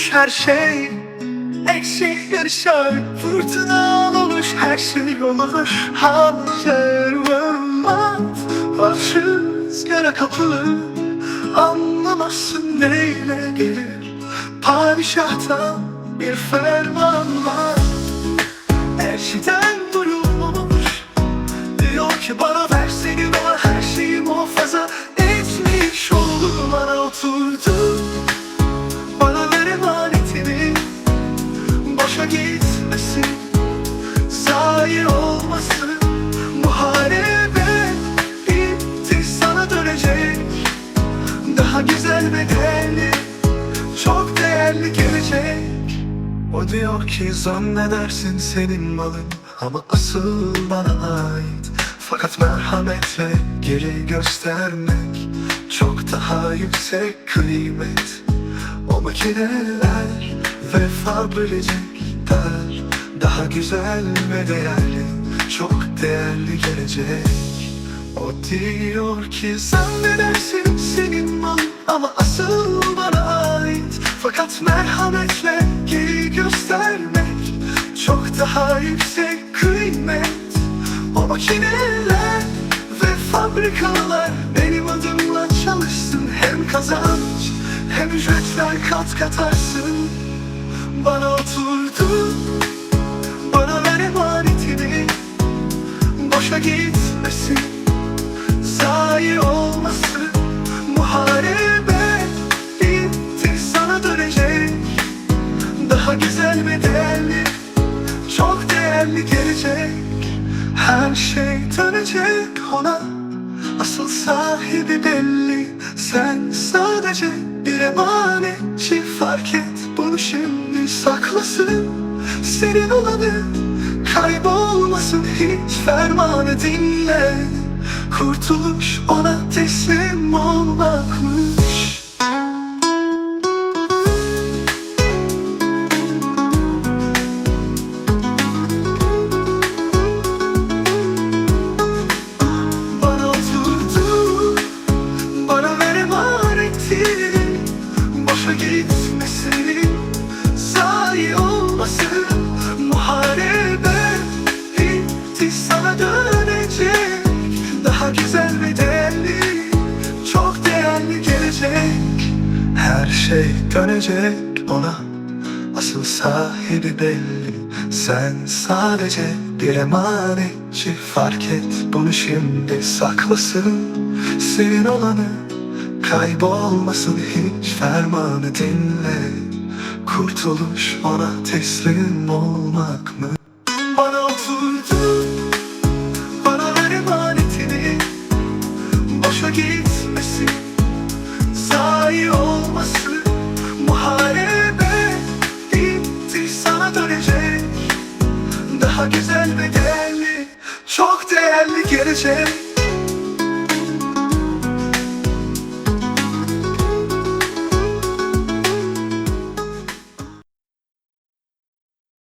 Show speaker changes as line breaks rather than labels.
olmuş her şey. Eksik yarışar Fırtına olmuş her şey olur. Hazır olmaz Başı rüzgara kapılı. Anlamazsın neyle gelir Padişahtan bir ferman var. Her şeyden durulmuş Diyor ki bana versene bana her şeyi muhafaza etmiş oldum Bana oturdu gitmesin. Zayi olmasın. Muharebe bitti sana dönecek. Daha güzel ve değerli Çok değerli gelecek. O diyor ki zannedersin senin malın Ama asıl bana ait. Fakat merhametle geri göstermek Çok daha yüksek kıymet. O makineler ve fabrikler Daha güzel ve değerli Çok değerli gelecek. O diyor ki zannedersin senin malın ama asıl bana ait. Fakat merhametle geri göstermek çok daha yüksek kıymet. O makineler ve fabrikalar benim adımla çalışsın. Hem kazanç hem ücretler kat katarsın Bana oturdu bana ver emanetini. Boşa gitmesin zayi Muharebe bitti sana dönecek. Daha güzel ve değerli Çok değerli gelecek. Her şey dönecek ona Asıl sahibi belli. Sen sadece bir emanetçi Fark et bunu şimdi saklasın Senin olanı Kaybolmasın hiç fermanı dinle. Kurtuluş ona teslim olmakmış güzel ve değerli Çok değerli gelecek. Her şey dönecek ona Asıl sahibi belli. Sen sadece bir emanetçi Fark et bunu şimdi saklasın. Senin olanı Kaybolmasın hiç fermanı dinle. Kurtuluş ona teslim olmak mı? Daha güzel ve değerli Çok değerli gelecek